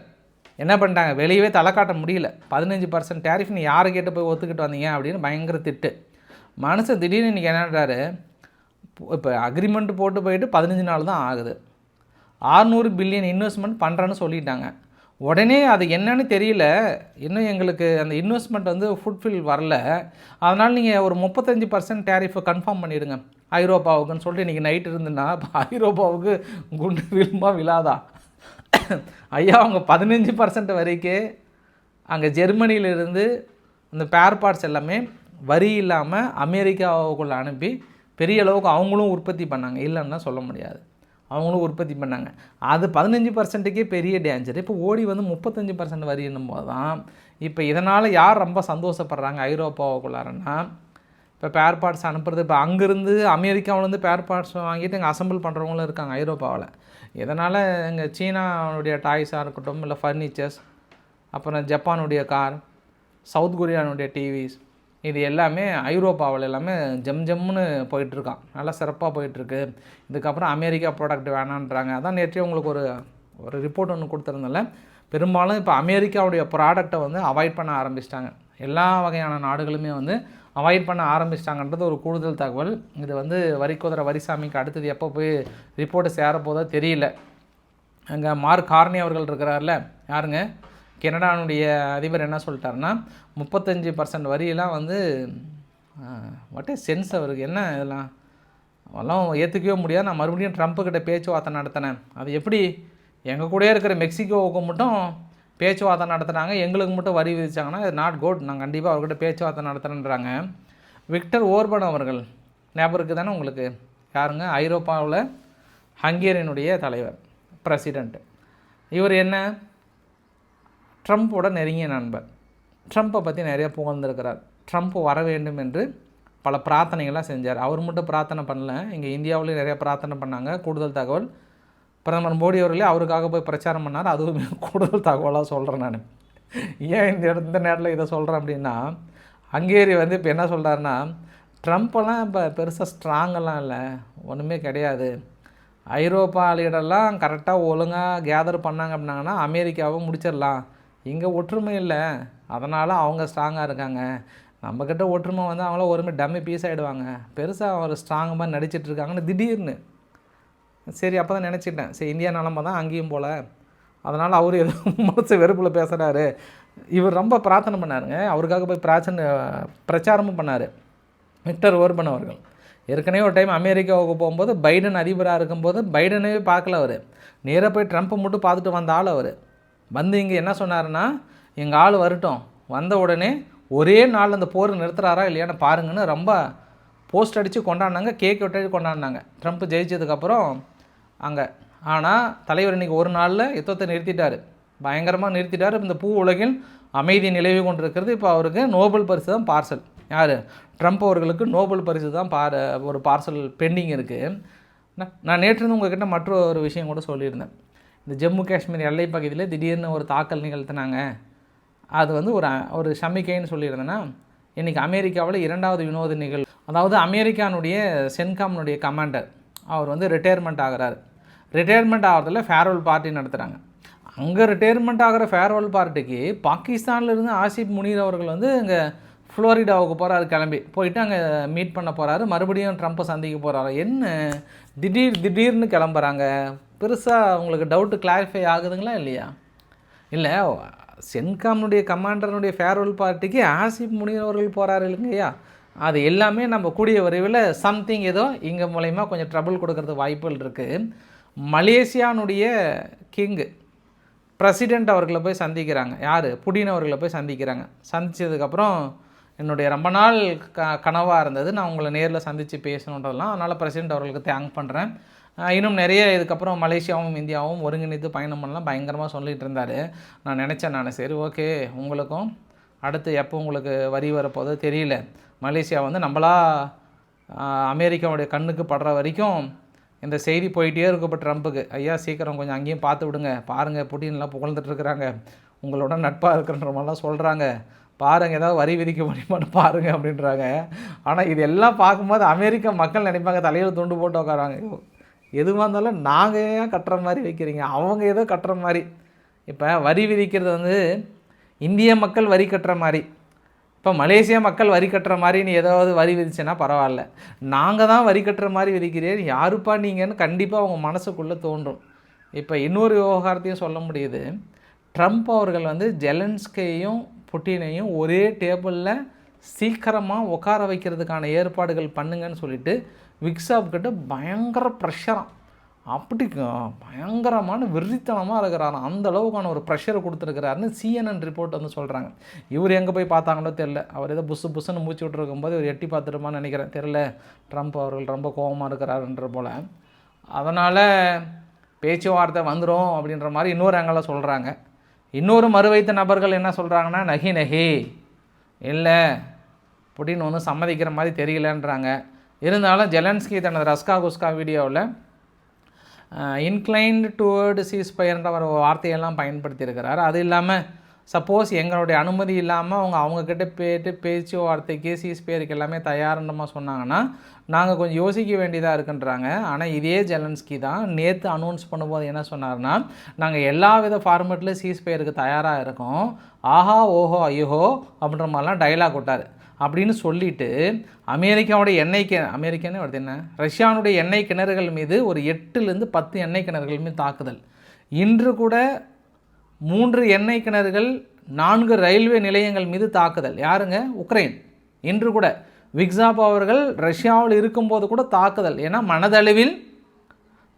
என்ன பண்ணிட்டாங்க? வெளியவே தலை காட்ட முடியல. பதினஞ்சு பர்சன்ட் டேரிஃப் நீ யாரை கேட்டு போய் ஒத்துக்கிட்டு வந்தீங்க அப்படின்னு பயங்கர திட்டு. மனுஷன் திடீர்னு இன்றைக்கி என்னன்றாரு இப்போ அக்ரிமெண்ட் போட்டு போயிட்டு பதினஞ்சு நாள் தான் ஆகுது. ஆறுநூறு பில்லியன் இன்வெஸ்ட்மெண்ட் பண்ணுறேன்னு சொல்லிட்டாங்க. உடனே அது என்னன்னு தெரியல. இன்னும் எங்களுக்கு அந்த இன்வெஸ்ட்மெண்ட் வந்து ஃபுட்ஃபில் வரல. அதனால் நீங்கள் ஒரு முப்பத்தஞ்சு பர்சன்ட் டேரிஃபை கன்ஃபார்ம் பண்ணிடுங்க. ஐரோப்பாவுக்குன்னு சொல்லிட்டு இன்றைக்கி நைட் இருந்துன்னா ஐரோப்பாவுக்கு குண்டு விழுமா விழாதா? ஐயா அவங்க பதினஞ்சு பர்சன்ட் வரைக்கும் அங்கே ஜெர்மனியிலிருந்து அந்த பேர் பார்ட்ஸ் எல்லாமே வரி இல்லாமல் அமெரிக்காவுக்குள்ளே அனுப்பி பெரிய அளவுக்கு அவங்களும் உற்பத்தி பண்ணாங்க. இல்லைன்னா சொல்ல முடியாது. அவங்களும் உற்பத்தி பண்ணாங்க. அது பதினஞ்சு பர்சன்ட்டுக்கே பெரிய டேஞ்சர் இப்போ ஓடி வந்து முப்பத்தஞ்சு பர்சன்ட் வரின்னும் போது தான் இப்போ இதனால் யார் ரொம்ப சந்தோஷப்படுறாங்க ஐரோப்பாவுக்குள்ளாரன்னா? இப்போ பேர் பார்ட்ஸ் அனுப்புறது இப்போ அங்கேருந்து அமெரிக்காவிலேருந்து பேர் பார்ட்ஸ் வாங்கிட்டு இங்கே அசம்பிள் பண்ணுறவங்களும் இருக்காங்க ஐரோப்பாவில். இதனால் இங்கே சீனாவுடைய டாய்ஸாக இருக்கட்டும் இல்லை ஃபர்னிச்சர்ஸ் அப்புறம் ஜப்பானுடைய கார் சவுத் கொரியானுடைய டிவிஸ் இது எல்லாமே ஐரோப்பாவில் எல்லாமே ஜம் ஜம்முன்னு போயிட்டுருக்கான். நல்லா சிறப்பாக போயிட்டுருக்கு. இதுக்கப்புறம் அமெரிக்கா ப்ராடக்ட் வேணான்றாங்க. அதான் நேற்றே உங்களுக்கு ஒரு ஒரு ரிப்போர்ட் ஒன்று கொடுத்துருந்தல பெரும்பாலும் இப்போ அமெரிக்காவுடைய ப்ராடக்டை வந்து அவாய்ட் பண்ண ஆரம்பிச்சிட்டாங்க. எல்லா வகையான நாடுகளுமே வந்து அவாய்ட் பண்ண ஆரம்பிச்சிட்டாங்கன்றது ஒரு கூடுதல் தகவல். இது வந்து வரிக்குதிரை வரிசாமிக்கு அடுத்தது எப்போ போய் ரிப்போர்ட்டு சேரப்போதோ தெரியல. அங்கே மார்க் கார்னி அவர்கள் இருக்கிறார்ல. யாருங்க? கெனடானுடைய அதிபர் என்ன சொல்லிட்டாருன்னா முப்பத்தஞ்சு பர்சன்ட் வரியெல்லாம் வந்து வாட் இஸ் சென்ஸ் அவருக்கு. என்ன இதெல்லாம்? அதெல்லாம் ஏற்றுக்கவே முடியாது. நான் மறுபடியும் ட்ரம்ப்புக்கிட்ட பேச்சுவார்த்தை நடத்தினேன். அது எப்படி? எங்கள் கூடயே இருக்கிற மெக்சிகோவுக்கு மட்டும் பேச்சுவார்த்தை நடத்துகிறாங்க எங்களுக்கு மட்டும் வரி விதிச்சாங்கன்னா இது நாட் குட் நான் கண்டிப்பாக அவர்கிட்ட பேச்சுவார்த்தை நடத்துகிறேன்றாங்க விக்டர் ஓர்பன் அவர்கள் ஞாபகம் இருக்குது தானே உங்களுக்கு? யாருங்க? ஐரோப்பாவில் ஹங்கேரியனுடைய தலைவர் பிரசிடெண்ட் இவர் என்ன? ட்ரம்ப்போட நெருங்கிய நண்பர். ட்ரம்ப்பை பற்றி நிறைய புகழ்ந்திருக்கிறார். ட்ரம்ப் வர வேண்டும் என்று பல பிரார்த்தனைகள்லாம் செஞ்சார். அவர் மட்டும் பிரார்த்தனை பண்ணல. இங்கே இந்தியாவிலேயும் நிறைய பிரார்த்தனை பண்ணாங்க. கூடுதல் தகவல் பிரதமர் மோடி அவர்களே அவருக்காக போய் பிரச்சாரம் பண்ணார். அதுவும் கூடுதல் தகவலாக சொல்கிறேன் நான். ஏன் இந்த இடம் இந்த நேரத்தில் இதை சொல்கிறேன் அப்படின்னா ஹங்கேரி வந்து இப்போ என்ன சொல்கிறாருன்னா ட்ரம்ப்பெல்லாம் இப்போ பெருசாக ஸ்ட்ராங்கெல்லாம் இல்லை. ஒன்றுமே கிடையாது. ஐரோப்பா லீடர்லாம் கரெக்டாக ஒழுங்காக கேதர் பண்ணாங்க அப்படின்னாங்கன்னா அமெரிக்காவை முடிச்சிடலாம். இங்கே ஒற்றுமை இல்லை. அதனால் அவங்க ஸ்ட்ராங்காக இருக்காங்க. நம்மக்கிட்ட ஒற்றுமை வந்து அவங்கள ஒருமே டம்மி பீஸ் ஆகிடுவாங்க பெருசாக அவர் ஸ்ட்ராங் மாதிரி நடிச்சிட்டு இருக்காங்கன்னு திடீர்னு. சரி அப்போ தான் நினச்சிட்டேன் சரி இந்தியா நிலமை தான் அங்கேயும் போல். அதனால் அவர் ஏதோ மனசு வெறுப்பில் பேசுகிறாரு இவர் ரொம்ப பிரார்த்தனை பண்ணாருங்க. அவருக்காக போய் பிராச்சனை பிரச்சாரமும் பண்ணார். விக்டர் ஓர்பன் அவர்கள். ஏற்கனவே ஒரு டைம் அமெரிக்காவுக்கு போகும்போது பைடன் அதிபராக இருக்கும்போது பைடனே பார்க்கல அவர். நேராக போய் ட்ரம்ப்பை மட்டும் பார்த்துட்டு வந்த ஆள் அவர். வந்து இங்கே என்ன சொன்னாருன்னா எங்கள் ஆள் வரட்டும். வந்த உடனே ஒரே நாள் அந்த போர் நிறுத்துறாரா இல்லையான்னு பாருங்கன்னு ரொம்ப போஸ்ட் அடித்து கொண்டாடினாங்க கேக் விட்டு கொண்டாடினாங்க. ட்ரம்ப் ஜெயிச்சதுக்கப்புறம் அங்கே. ஆனால் தலைவர் இன்றைக்கி ஒரு நாளில் யுத்தத்தை நிறுத்திட்டார். பயங்கரமாக நிறுத்திட்டார். இந்த பூ உலகில் அமைதி நிலவி கொண்டிருக்கிறது. இப்போ அவருக்கு நோபல் பரிசு தான் பார்சல். யார்? ட்ரம்ப் அவர்களுக்கு நோபல் பரிசு தான் பார் ஒரு பார்சல் பெண்டிங் இருக்குது நான் நேற்று உங்ககிட்ட மற்றொரு ஒரு விஷயம் கூட சொல்லியிருந்தேன். இந்த ஜம்மு காஷ்மீர் எல்லை பகுதியில் திடீர்னு ஒரு தாக்கல் நிகழ்த்தினாங்க. அது வந்து ஒரு ஒரு சமிக்கைன்னு சொல்லியிருந்தேன்னா இன்றைக்கி அமெரிக்காவில் இரண்டாவது வினோத நிகழ்வு அதாவது அமெரிக்கானுடைய சென்காம்னுடைய கமாண்டர் அவர் வந்து ரிட்டையர்மெண்ட் ஆகிறார். ரிட்டையர்மெண்ட் ஆகிறதுல ஃபேர்வெல் பார்ட்டி நடத்துகிறாங்க அங்கே ரிட்டையர்மெண்ட் ஆகிற ஃபேர்வெல் பார்ட்டிக்கு பாகிஸ்தான்லேருந்து ஆசிப் முனீர் அவர்கள் வந்து இங்கே ஃப்ளோரிடாவுக்கு போகிறாரு கிளம்பி. போயிட்டு அங்கே மீட் பண்ண போகிறாரு மறுபடியும் ட்ரம்ப்பை சந்திக்க போகிறாரு என்ன? திடீர் திடீர்னு கிளம்புறாங்க. பெருசாக உங்களுக்கு டவுட்டு கிளாரிஃபை ஆகுதுங்களா இல்லையா? இல்லை சென்காம்னுடைய கமாண்டர்னுடைய ஃபேர்வெல் பார்ட்டிக்கு ஆசிப் முனீர் போகிறாரு இல்லைங்கய்யா? அது எல்லாமே நம்ம கூடிய விரைவில் சம்திங் ஏதோ இங்கே மூலயமா கொஞ்சம் ட்ரபுள் கொடுக்கறதுக்கு வாய்ப்புகள் இருக்குது மலேசியானுடைய கிங்கு பிரசிடெண்ட் அவர்களை போய் சந்திக்கிறாங்க. யார்? புடின் அவர்களை போய் சந்திக்கிறாங்க. சந்தித்ததுக்கப்புறம் என்னுடைய ரொம்ப நாள் க கனவாக இருந்தது. நான் உங்களை நேரில் சந்தித்து பேசணுன்றதெல்லாம் அதனால் பிரசிடெண்ட் அவர்களுக்கு தேங்க் பண்ணுறேன் இன்னும் நிறைய இதுக்கப்புறம் மலேசியாவும் இந்தியாவும் ஒருங்கிணைத்து பயணம் பண்ணலாம். பயங்கரமாக சொல்லிகிட்டு இருந்தார். நான் நினச்சேன் நான். சரி ஓகே. உங்களுக்கும் அடுத்து எப்போ உங்களுக்கு வரி வரப்போதோ தெரியல. மலேசியா வந்து நம்மளா அமெரிக்காவுடைய கண்ணுக்கு படுற வரைக்கும் இந்த செய்தி போயிட்டே இருக்கும் இப்போ ட்ரம்ப்புக்கு. ஐயா சீக்கிரம் கொஞ்சம் அங்கேயும் பார்த்து விடுங்க. பாருங்கள் புட்டின்லாம் புகழ்ந்துட்டுருக்குறாங்க உங்களோட நட்பாக இருக்கிறன்ற மாதிரிலாம் சொல்கிறாங்க பாருங்கள் ஏதாவது வரி விதிக்க முடியுமான்னு பாருங்கள் அப்படின்றாங்க. ஆனால் இது எல்லாம் பார்க்கும்போது அமெரிக்க மக்கள் நினைப்பாங்க தலையில் துண்டு போட்டு உட்காராங்க எதுவாக இருந்தாலும் நாங்கள் ஏன் கட்டுற மாதிரி வைக்கிறீங்க? அவங்க ஏதோ கட்டுற மாதிரி. இப்போ வரி விதிக்கிறது வந்து இந்திய மக்கள் வரி கட்டுற மாதிரி. இப்போ மலேசியா மக்கள் வரி கட்டுற மாதிரி நீ ஏதாவது வரி விதிச்சேன்னா பரவாயில்ல. நாங்கள் தான் வரி கட்டுற மாதிரி விதிக்கிறீர் யாருப்பா நீங்கன்னு கண்டிப்பாக அவங்க மனசுக்குள்ளே தோன்றும். இப்போ இன்னொரு விவகாரத்தையும் சொல்ல முடியுது. ட்ரம்ப் அவர்கள் வந்து ஜெலன்ஸ்கையும் புட்டினையும் ஒரே டேபிளில் சீக்கிரமாக உட்கார வைக்கிறதுக்கான ஏற்பாடுகள் பண்ணுங்கன்னு சொல்லிட்டு விக்ஸாப் கிட்ட பயங்கர ப்ரெஷராக அப்படி பயங்கரமான வெறித்தனமாக இருக்கிறாரு அந்த அளவுக்கான ஒரு ப்ரெஷரை கொடுத்துருக்கிறாருன்னு சிஎன்என் ரிப்போர்ட் வந்து சொல்கிறாங்க இவர் எங்கே போய் பார்த்தாங்களோ தெரில அவர் ஏதோ புசு புசுன்னு மூச்சு விட்டுருக்கும்போது இவர் எட்டி பார்த்துருமான்னு நினைக்கிறேன். தெரில ட்ரம்ப் அவர்கள் ரொம்ப கோபமாக இருக்கிறாருன்ற போல். அதனால் பேச்சுவார்த்தை வந்துடும் அப்படின்ற மாதிரி இன்னொரு ஆங்கிளில் சொல்கிறாங்க இன்னொரு மறுவைத்த நபர்கள் என்ன சொல்கிறாங்கன்னா நகி நகி. இல்லை. புட்டின் ஒன்றும் சம்மதிக்கிற மாதிரி தெரியலன்றாங்க. இருந்தாலும் ஜெலன்ஸ்கி தனது ரஸ்கா குஸ்கா வீடியோவில் இன்க்ளைன்டு டுவர்டு சீஸ்பயர்ன்ற ஒரு வார்த்தையெல்லாம் பயன்படுத்தியிருக்கிறார். அது இல்லாமல் சப்போஸ் எங்களுடைய அனுமதி இல்லாமல் அவங்க அவங்கக்கிட்ட போயிட்டு பேச்சுவார்த்தைக்கு சீஸ்பேருக்கு எல்லாமே தயாருன்றமா சொன்னாங்கன்னா நாங்கள் கொஞ்சம் யோசிக்க வேண்டியதாக இருக்குன்றாங்க. ஆனால் இதே ஜெலன்ஸ்கி தான் நேற்று அனௌன்ஸ் பண்ணும்போது என்ன சொன்னார்னா நாங்கள் எல்லா வித ஃபார்மேட்லேயும் சீஸ்பேருக்கு தயாராக இருக்கோம். ஆஹா ஓஹோ ஐயோ அப்படின்ற மாதிரிலாம் டைலாக் விட்டார். அப்படின்னு சொல்லிட்டு அமெரிக்காவுடைய எண்ணெய் கி அமெரிக்கான்னு வருது என்ன? ரஷ்யானுடைய எண்ணெய் கிணறுகள் மீது ஒரு எட்டுலேருந்து பத்து எண்ணெய் கிணறுகள் மீது தாக்குதல். இன்று கூட மூன்று எண்ணெய் கிணறுகள் நான்கு ரயில்வே நிலையங்கள் மீது தாக்குதல். யாருங்க? உக்ரைன். இன்று கூட விக்ஸாப் அவர்கள் ரஷ்யாவில் இருக்கும்போது கூட தாக்குதல். ஏன்னா மனதளவில்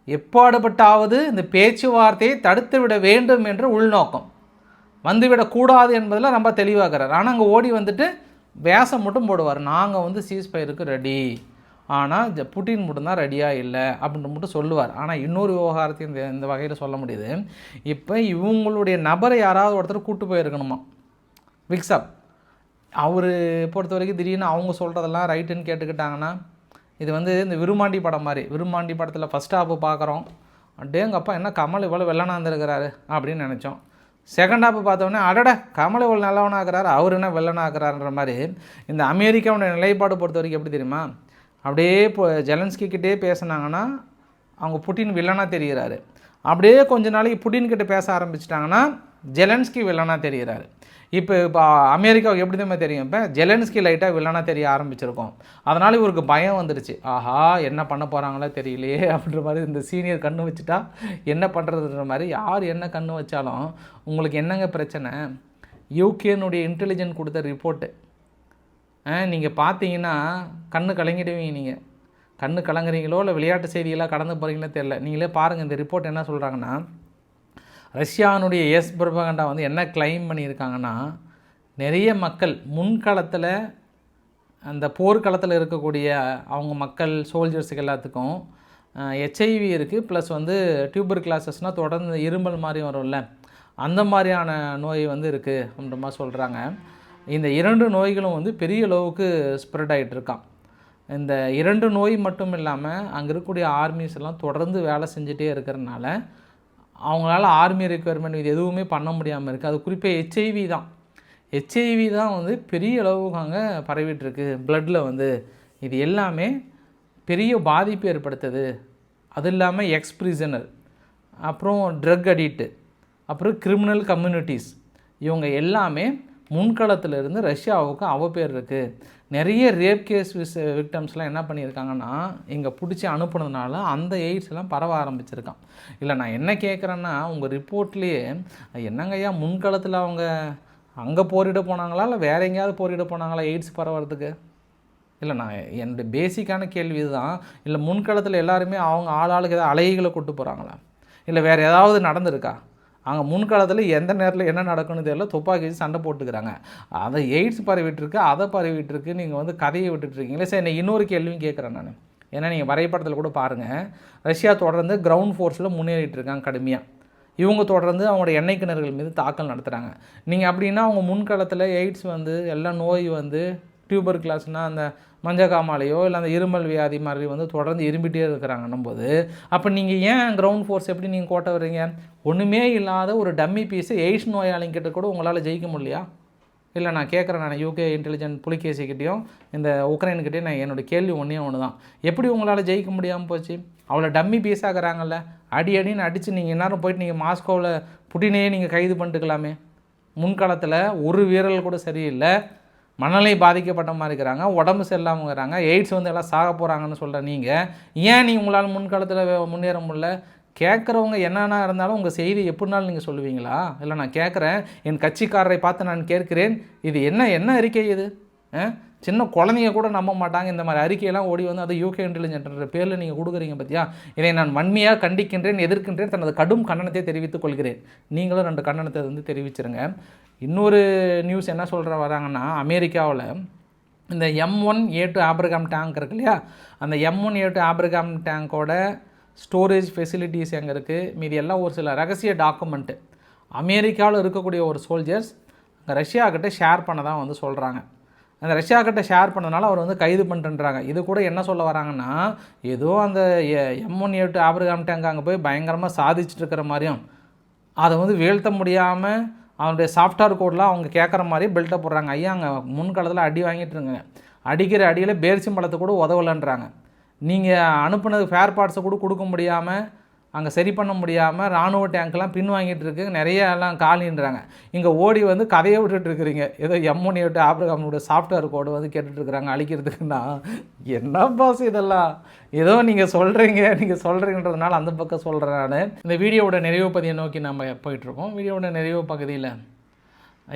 எப்பாடுபட்டாவது இந்த பேச்சுவார்த்தையை தடுத்து விட வேண்டும் என்ற உள்நோக்கம். வந்துவிடக்கூடாது என்பதில் ரொம்ப தெளிவாகிறார் ஆனால் அங்கே ஓடி வந்துட்டு வேஷம் மட்டும் போடுவார். நாங்கள் வந்து சீஸ்பயருக்கு ரெடி ஆனால் ஜ புட்டின் மட்டும்தான் ரெடியாக இல்லை அப்படின்ட்டு மட்டும் சொல்லுவார். ஆனால் இன்னொரு விவகாரத்தையும் இந்த இந்த வகையில் சொல்ல முடியுது. இப்போ இவங்களுடைய நபரை யாராவது ஒருத்தர் கூட்டு போயிருக்கணுமா? விக்ஸப் அவர் பொறுத்த வரைக்கும் திடீர்னு அவங்க சொல்கிறதெல்லாம் ரைட்டுன்னு கேட்டுக்கிட்டாங்கன்னா இது வந்து இந்த விருமாண்டி படம் மாதிரி. விருமாண்டி படத்தில் ஃபஸ்ட் ஹாப்பு பார்க்குறோம் டேங்கப்பா என்ன கமல் இவ்வளோ வெள்ளனாந்துருக்கிறாரு அப்படின்னு நினச்சோம். செகண்ட் ஹாப்பு பார்த்தோன்னே அடட கமல் இவ்வளோ நல்லவனாகிறாரு அவர் என்ன வெள்ளனாகிறாருன்ற மாதிரி இந்த அமெரிக்காவுடைய நிலைப்பாடு பொறுத்த வரைக்கும் எப்படி தெரியுமா? அப்படியே இப்போ ஜெலன்ஸ்கிட்டே பேசினாங்கன்னா பேசுனாங்கன்னா அவங்க புட்டின் வில்லனாக தெரிகிறாரு. அப்படியே கொஞ்ச நாளைக்கு புட்டின்கிட்ட பேச ஆரம்பிச்சிட்டாங்கன்னா ஜெலன்ஸ்கி வில்லனாக தெரிகிறாரு. இப்போ இப்போ அமெரிக்காவுக்கு எப்படி தான் தெரியும்? இப்போ ஜெலன்ஸ்கி லைட்டாக வில்லனாக தெரிய ஆரம்பிச்சிருக்கோம். அதனால் இவருக்கு பயம் வந்துடுச்சு. ஆஹா என்ன பண்ண போகிறாங்களோ தெரியலையே அப்படின்ற மாதிரி இந்த சீனியர் கண்ணு வச்சுட்டா என்ன பண்ணுறதுன்ற மாதிரி யார் என்ன கண்ணு வச்சாலும் உங்களுக்கு என்னங்க பிரச்சனை? யூகேனுடைய இன்டெலிஜென்ட் கொடுத்த ரிப்போர்ட்டு நீங்கள் பார்த்தீங்கன்னா கண்ணு கலங்கிடுவீங்க நீங்கள் கண்ணு கலங்குறீங்களோ இல்லை விளையாட்டு செய்தியெல்லாம் கடந்து போகிறீங்களோ தெரில நீங்களே பாருங்கள் இந்த ரிப்போர்ட் என்ன சொல்கிறாங்கன்னா ரஷ்யானுடைய எஸ் பிரபகண்டா வந்து என்ன கிளைம் பண்ணியிருக்காங்கன்னா நிறைய மக்கள் முன்களத்தில் அந்த போர்க்களத்தில் இருக்கக்கூடிய அவங்க மக்கள் சோல்ஜர்ஸுக்கு எல்லாத்துக்கும் ஹெச்ஐவி இருக்குது ப்ளஸ் வந்து டியூபர் கிளாஸஸ்னால் தொடர்ந்து இருமல் மாதிரி வரும்ல. அந்த மாதிரியான நோய் வந்து இருக்குது அப்படின்ற மாதிரி சொல்கிறாங்க இந்த இரண்டு நோய்களும் வந்து பெரிய அளவுக்கு ஸ்ப்ரெட் ஆகிட்டுருக்கான் இந்த இரண்டு நோய் மட்டும் இல்லாமல் அங்கே இருக்கக்கூடிய ஆர்மிஸ் எல்லாம் தொடர்ந்து வேலை செஞ்சுட்டே இருக்கிறனால அவங்களால ஆர்மி ரெக்குயர்மெண்ட் இது எதுவுமே பண்ண முடியாமல் இருக்குது அது குறிப்பாக ஹெச்ஐவி தான். ஹெச்ஐவி தான் வந்து பெரிய அளவுக்கு அங்கே பரவிட்டுருக்கு ப்ளட்டில் வந்து இது எல்லாமே பெரிய பாதிப்பு ஏற்படுத்துது. அது இல்லாமல் எக்ஸ்பிரிசனர் அப்புறம் ட்ரக் அடிக்ட்டு அப்புறம் கிரிமினல் கம்யூனிட்டிஸ் இவங்க எல்லாமே முன்களத்தில் இருந்து ரஷ்யாவுக்கு பேர் இருக்குது நிறைய ரேப் கேஸ் விஸ் விக்டம்ஸ்லாம் என்ன பண்ணியிருக்காங்கன்னா இங்கே பிடிச்சி அனுப்புனதுனால அந்த எய்ட்ஸ் எல்லாம் பரவ ஆரம்பிச்சிருக்கான். இல்லை நான் என்ன கேட்குறேன்னா உங்கள் ரிப்போர்ட்லேயே என்னங்கய்யா முன்களத்தில் அவங்க அங்கே போரிட போனாங்களா இல்லை வேற எங்கேயாவது போரிட போனாங்களா எய்ட்ஸ் பரவறதுக்கு? இல்லை நான் என்னுடைய பேசிக்கான கேள்வி இதுதான். இல்லை முன்களத்தில் எல்லாருமே அவங்க ஆள் ஆளுக்கு ஏதாவது அலைகளை கூட்டு போகிறாங்களா இல்லை வேறு ஏதாவது நடந்திருக்கா? அங்கே முன்காலத்தில் எந்த நேரத்தில் என்ன நடக்கும்னு தெரியல. துப்பாக்கி வச்சு சண்டை போட்டுக்கிறாங்க. அதை எய்ட்ஸ் பரவிட்டுருக்கு அதை பரவிட்டுருக்கு. நீங்கள் வந்து கதையை விட்டுட்ருக்கீங்களே சரி நான் இன்னொரு கேள்வியும் கேட்குறேன் நான். ஏன்னா நீங்கள் வரைபடத்தில் கூட பாருங்கள் ரஷ்யா தொடர்ந்து கிரவுண்ட் ஃபோர்ஸில் முன்னேறிட்டு இருக்காங்க கடுமையாக இவங்க தொடர்ந்து அவங்களோட எண்ணெய் கிணறுகள் மீது தாக்கல் நடத்துகிறாங்க நீங்கள் அப்படின்னா அவங்க முன்காலத்தில் எய்ட்ஸ் வந்து எல்லா நோய் வந்து டியூபர் கிளாஸ்னால் அந்த மஞ்சக்காமாலையோ இல்லை அந்த இருமல் வியாதி மாதிரி வந்து தொடர்ந்து இரும்பிட்டே இருக்கிறாங்கன்னும் போது அப்போ நீங்கள் ஏன் கிரவுண்ட் ஃபோர்ஸ் எப்படி நீங்கள் கோட்டை வர்றீங்க? ஒன்றுமே இல்லாத ஒரு டம்மி பீஸு எய்ட்ஸ் நோயாளிங்கிட்ட கூட உங்களால் ஜெயிக்க முடியலையா? இல்லை நான் கேட்குறேன் நான் யூகே இன்டெலிஜென்ட் புலிகேசிக்கிட்டேயும் இந்த உக்ரைன்கிட்டையும் நான் என்னோடய கேள்வி ஒன்றே ஒன்று தான் எப்படி உங்களால் ஜெயிக்க முடியாமல் போச்சு? அவ்வளோ டம்மி பீஸாகிறாங்கல்ல அடி அடின்னு அடித்து நீங்கள் எல்லோரும் போயிட்டு நீங்கள் மாஸ்கோவில் புட்டினையே நீங்கள் கைது பண்ணிட்டுக்கலாமே. முன்காலத்தில் ஒரு வீரர்கள் கூட சரியில்லை. மனநிலை பாதிக்கப்பட்ட மாதிரி இருக்கிறாங்க உடம்பு சரியில்லாமங்கிறாங்க எய்ட்ஸ் வந்து எல்லாம் சாக போகிறாங்கன்னு சொல்கிற நீங்கள் ஏன் நீ உங்களால் முன்காலத்தில் முன்னேற முடியல? கேட்குறவங்க என்னென்ன இருந்தாலும் உங்கள் செய்தி எப்படினாலும் நீங்கள் சொல்லுவீங்களா? இல்லை நான் கேட்குறேன் என் கட்சிக்காரரை பார்த்து நான் கேட்கிறேன் இது என்ன என்ன அறிக்கை இது? சின்ன குழந்தைய கூட நம்ப மாட்டாங்க. இந்த மாதிரி அறிக்கையெல்லாம் ஓடி வந்து அது யூகே இன்டெலிஜென்ட்ன்ற பேரில் நீங்கள் கொடுக்குறீங்க பற்றியா இதை நான் வன்மையாக கண்டிக்கின்றேன் எதிர்க்கின்றேன் தனது கடும் கண்டனத்தை தெரிவித்துக் கொள்கிறேன். நீங்களும் ரெண்டு கண்டனத்தை வந்து தெரிவிச்சிருங்க. இன்னொரு நியூஸ் என்ன சொல்கிற வராங்கன்னா அமெரிக்காவில் இந்த M one A two Abrams tank இருக்கு இல்லையா? அந்த M one A two Abrams டேங்கோட storage facilities எங்கே இருக்குது மீதி எல்லாம் ஒரு சில ரகசிய டாக்குமெண்ட்டு அமெரிக்காவில் இருக்கக்கூடிய ஒரு சோல்ஜர்ஸ் ரஷ்யா கிட்டே ஷேர் பண்ண தான் வந்து சொல்கிறாங்க அந்த ரஷ்யா கிட்ட ஷேர் பண்ணதுனால அவர் வந்து கைது பண்ணிட்டுன்றாங்க. இது கூட என்ன சொல்ல வராங்கன்னா ஏதோ அந்த எம் ஒன் எட்டு ஆபிரகாம் டேங்க் அங்கே போய் பயங்கரமாக சாதிச்சுட்டு இருக்கிற மாதிரியும் அதை வந்து வீழ்த்த முடியாமல் அவனுடைய சாஃப்ட்வேர் கோட்லாம் அவங்க கேட்குற மாதிரி பில்டப் போடுறாங்க. ஐயா அங்கே முன்காலத்தில் அடி வாங்கிட்டு இருங்க. அடிக்கிற அடியில் பேரிச்சம்பழத்தை கூட உதவலைன்றாங்க. நீங்கள் அனுப்புனது ஃபேர் பார்ட்ஸை கூட கொடுக்க முடியாமல் அங்கே சரி பண்ண முடியாமல் ராணுவ டேங்க்லாம் பின்வாங்கிட்டு இருக்கு. நிறைய எல்லாம் காலின்றாங்க. இங்கே ஓடி வந்து கதையை விட்டுட்டு இருக்கிறீங்க. ஏதோ எம்முனியோட விட்டு ஆப்ரகாமோட சாஃப்ட்வேர் கோடு வந்து கேட்டுட்டு இருக்கிறாங்க அழிக்கிறதுக்குன்னா என்ன பாஸ் இதெல்லாம்? ஏதோ நீங்கள் சொல்கிறீங்க நீங்கள் சொல்கிறீங்கன்றதுனால அந்த பக்கம் சொல்கிறேன் நான். இந்த வீடியோவோட நிறைவு பதியை நோக்கி நம்ம போயிட்டுருக்கோம் வீடியோவோட நிறைவு பகுதியில்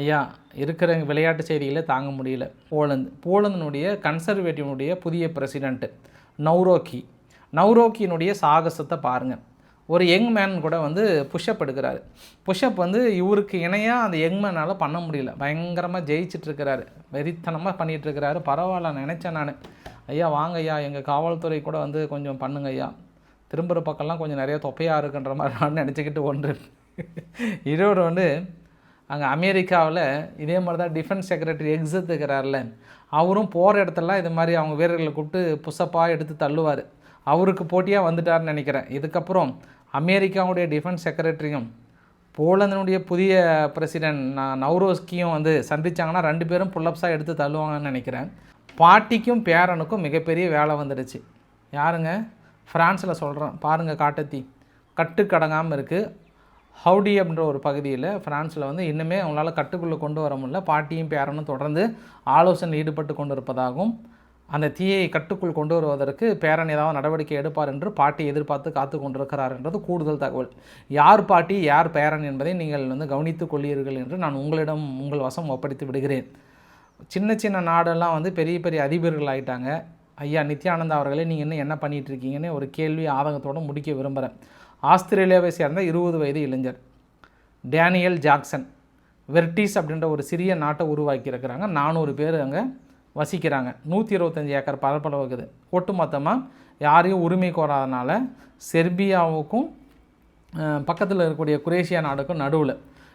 ஐயா இருக்கிற விளையாட்டு செய்திகளை தாங்க முடியல. போலந்து போலந்தினுடைய கன்சர்வேட்டிவனுடைய புதிய பிரசிடெண்ட்டு நௌரோக்கி. நௌரோக்கியினுடைய சாகசத்தை பாருங்கள் ஒரு யங் மேன் கூட வந்து புஷ்அப் எடுக்கிறாரு. புஷ்அப் வந்து இவருக்கு இணையாக அந்த யங் மேனால் பண்ண முடியல. பயங்கரமாக ஜெயிச்சிட்ருக்கிறாரு வெறித்தனமாக பண்ணிகிட்ருக்கிறாரு பரவாயில்ல நினச்சேன் நான். ஐயா வாங்க ஐயா. எங்கள் காவல்துறை கூட வந்து கொஞ்சம் பண்ணுங்க ஐயா. திரும்புகிற பக்கம்லாம் கொஞ்சம் நிறைய தொப்பையாக இருக்குன்ற மாதிரி நான் நினச்சிக்கிட்டு ஒன்று. இன்னொரு வந்து அங்கே அமெரிக்காவில் இதே மாதிரி தான் டிஃபென்ஸ் செக்ரட்டரி எக்ஸத் இருக்கிறார்ல அவரும் போகிற இடத்துலலாம் இது மாதிரி அவங்க வீரர்களை கூப்பிட்டு புஷப்பாக எடுத்து தள்ளுவார். அவருக்கு போட்டியாக வந்துட்டார்னு நினைக்கிறேன். இதுக்கப்புறம் அமெரிக்காவுடைய டிஃபென்ஸ் செக்ரட்டரியும் போலந்தினுடைய புதிய பிரசிடென்ட் நவ்ரோஸ்கியும் வந்து சந்திச்சாங்கன்னா ரெண்டு பேரும் புல்லப்ஸாக எடுத்து தள்ளுவாங்கன்னு நினைக்கிறேன். பாட்டிக்கும் பேரனுக்கும் மிகப்பெரிய வேலை வந்துடுச்சு. யாருங்க? ஃப்ரான்ஸில் சொல்கிறேன் பாருங்கள் காட்டத்தி. கட்டுக்கடங்காமல் இருக்குது ஹவுடி அப்படின்ற ஒரு பகுதியில் ஃப்ரான்ஸில் வந்து இன்னுமே அவங்களால கட்டுக்குள்ளே கொண்டு வர முடியல. பாட்டியும் பேரனும் தொடர்ந்து ஆலோசனை ஈடுபட்டு கொண்டு இருப்பதாகவும் அந்த தீயை கட்டுக்குள் கொண்டு வருவதற்கு பேரன் ஏதாவது நடவடிக்கை எடுப்பார் என்று பாட்டி எதிர்பார்த்து காத்து கொண்டிருக்கிறார் என்றது கூடுதல் தகவல். யார் பாட்டி யார் பேரன் என்பதை நீங்கள் வந்து கவனித்துக் கொள்ளீர்கள் என்று நான் உங்களிடம் உங்கள் வசம் ஒப்படைத்து விடுகிறேன். சின்ன சின்ன நாடெல்லாம் வந்து பெரிய பெரிய அதிபர்கள் ஆகிட்டாங்க ஐயா நித்யானந்தா அவர்களே நீங்கள் இன்னும் என்ன பண்ணிகிட்டு இருக்கீங்கன்னு ஒரு கேள்வி ஆதங்கத்தோடு முடிக்க விரும்புகிறேன் ஆஸ்திரேலியாவை சேர்ந்த இருபது வயது இளைஞர். Daniel Jackson. வெர்டிஸ் அப்படின்ற ஒரு சிறிய நாட்டை உருவாக்கியிருக்கிறாங்க. நானூறு பேர் அங்கே வசிக்கிறாங்க. நூற்றி இருபத்தஞ்சி ஏக்கர் பரப்பளவு இருக்குது. ஒட்டுமொத்தமாக யாரையும் உரிமை கோராதனால செர்பியாவுக்கும் பக்கத்தில் இருக்கக்கூடிய குரேஷியா நாடுக்கும் நடுவில்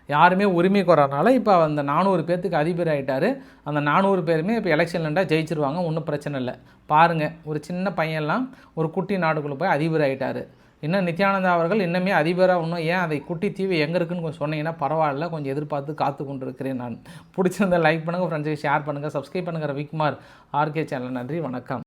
யாருமே உரிமை கோராதனால இப்போ அந்த நானூறு பேர்த்துக்கு அதிபர் ஆகிட்டார் அந்த நானூறு பேருமே இப்போ எலெக்ஷன்லண்டா ஜெயிச்சிருவாங்க. ஒன்றும் பிரச்சனை இல்லை. பாருங்கள் ஒரு சின்ன பையன்லாம் ஒரு குட்டி நாடுக்குள்ளே போய் அதிபர் ஆகிட்டார் இன்னும் நித்யானந்தா அவர்கள் இன்னுமே அதிபராக இன்னும் ஏன் அதை குட்டி தீவு எங்கே இருக்குன்னு கொஞ்சம் சொன்னீங்கன்னா பரவாயில்ல கொஞ்சம் எதிர்பார்த்து காத்து கொண்டு இருக்கிறேன் நான் பிடிச்சிருந்தால் லைக் பண்ணுங்கள் ஃப்ரெண்ட்ஸுக்கு ஷேர் பண்ணுங்கள் சப்ஸ்கிரைப் பண்ணுங்கள் ரவிக்குமார் ஆர்கே சேனல் நன்றி வணக்கம்.